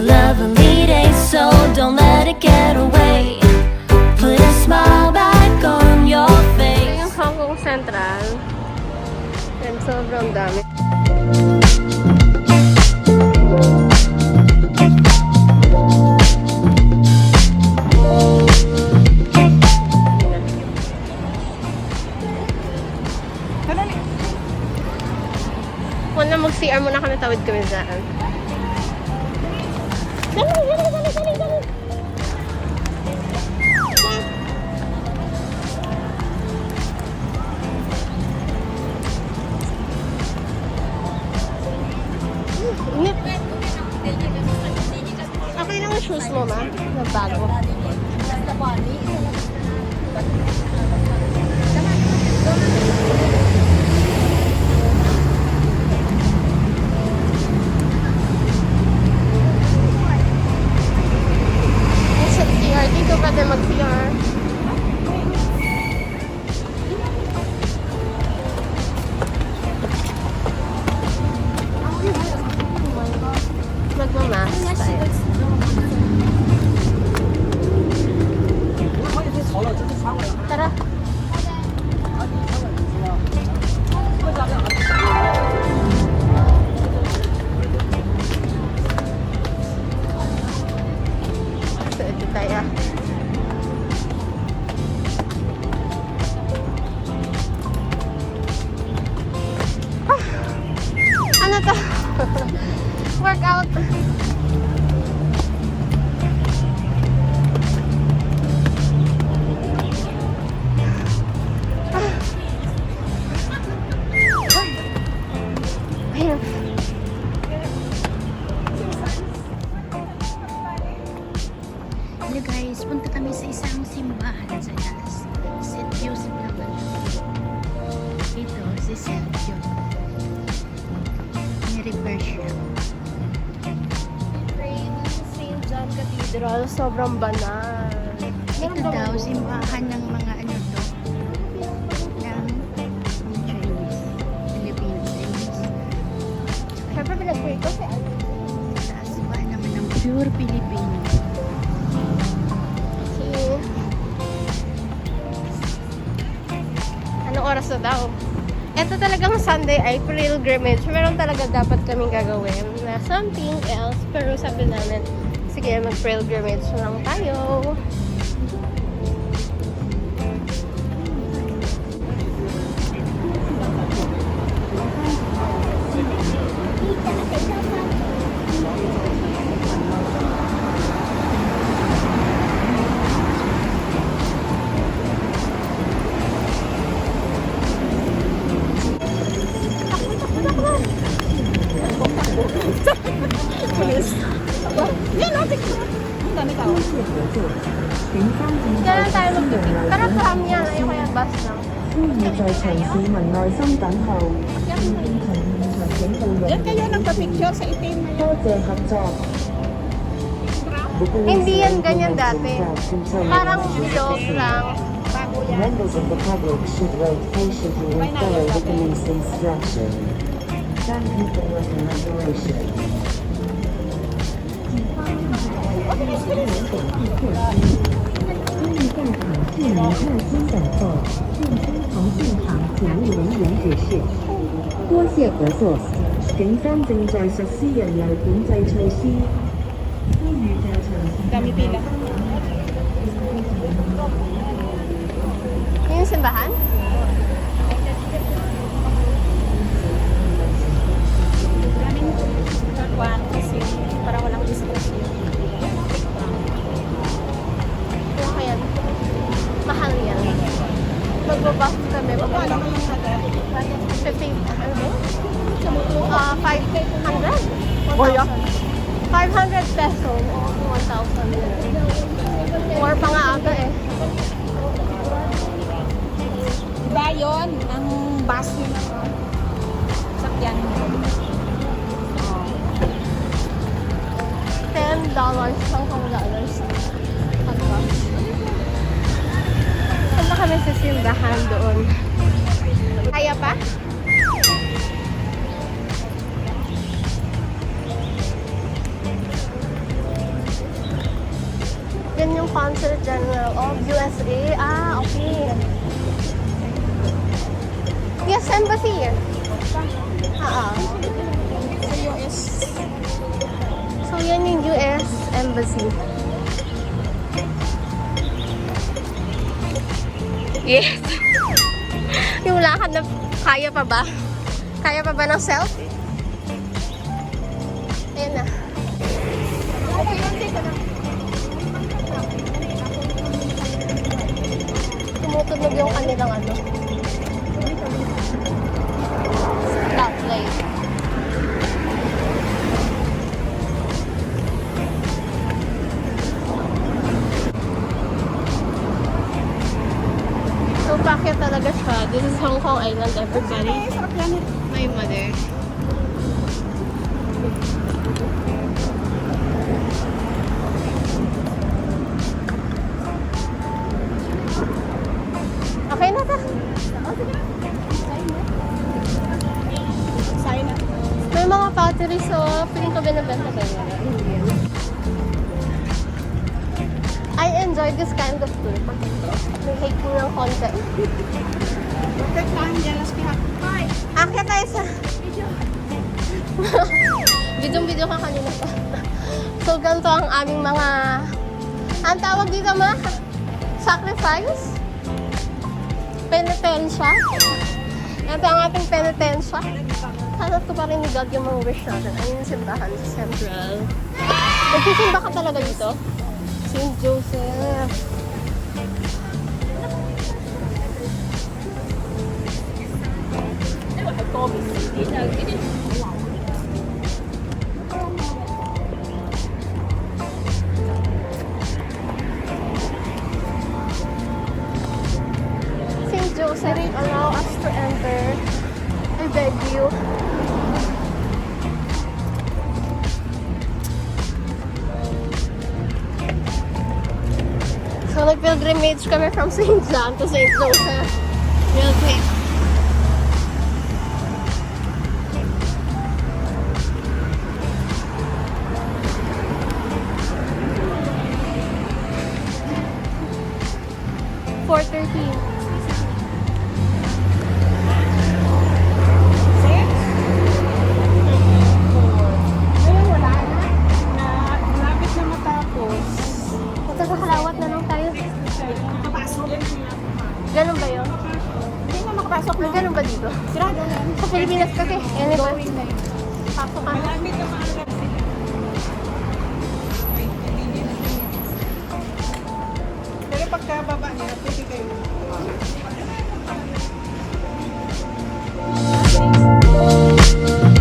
a lovely day, so don't let it get away. Put a smile back on your face. Yung Hong Kong Central. And sobrang dami. Muna mag-CR muna kami, tawid kami dyan. Guys, punta kami sa isang simbahan sa Dallas. St. Joseph naman. Ito, si St. John. Ni-repair siya. St. John Cathedral, sobrang banal. Ito daw, simbahan ng mga daw? Ito talagang Sunday ay pilgrimage. Meron talaga dapat kaming gagawin na something else. Pero sabi namin, sige, mag-pilgrimage lang tayo. Kailan tayo mag-ticket? Tara, tram yan. Ayoko yan, bus lang. 欢迎在场市民耐心等候，请到用 Diyan kayo nagpa-picture sa itim na 多谢合作。 Hindi yan ganyan dati. Parang joke lang. bago yan. Members of the public should wait patiently and follow the police instruction. Thank you for your Collaboration. 因为在场市民耐心等候，并听从现场警务人員指示。多謝合作。警方正在實施人流管制措施。呼籲在場市民 Dami pila. 500? 1,000. 500 peso. O, 1,000. More pa nga ata eh. Iba yun, ang bus yun. Sakyan. $10 Hong Kong dollars. Pag bus. Punta kami sa simbahan doon. Kaya pa? Yan yung Consul General of USA. Ah, okay. Yes, embassy. Ah, ah. Sa US. So, yan yung US Embassy. Yes. yung lakad na kaya pa ba? Kaya pa ba ng selfie? Tumutunog yung kanilang ano. Stoplight. So, bakit talaga siya? This is Hong Kong Island, everybody. My mother. Mga pottery so feeling ko binibenta ba yun? I enjoy this kind of tour. May hiking ng konti. Time dyan. Las pihak. Hi. Akit tayo sa... Video-video ka kanina pa. So, ganito ang aming mga... Ang tawag dito ma? Sacrifice? Penitensya? Ito ang ating penitensya. Hanap ko pa rin ni God yung mga wish natin. Ayun yung simbahan sa Central. Nagsisimba ka talaga dito? St. Joseph. St. Joseph, allow us to enter. I beg you. So, nag-pilgrimage kami from St. John to St. Joseph. Real quick. Ano Pero pagka baba nila, pwede kayo. Thank you.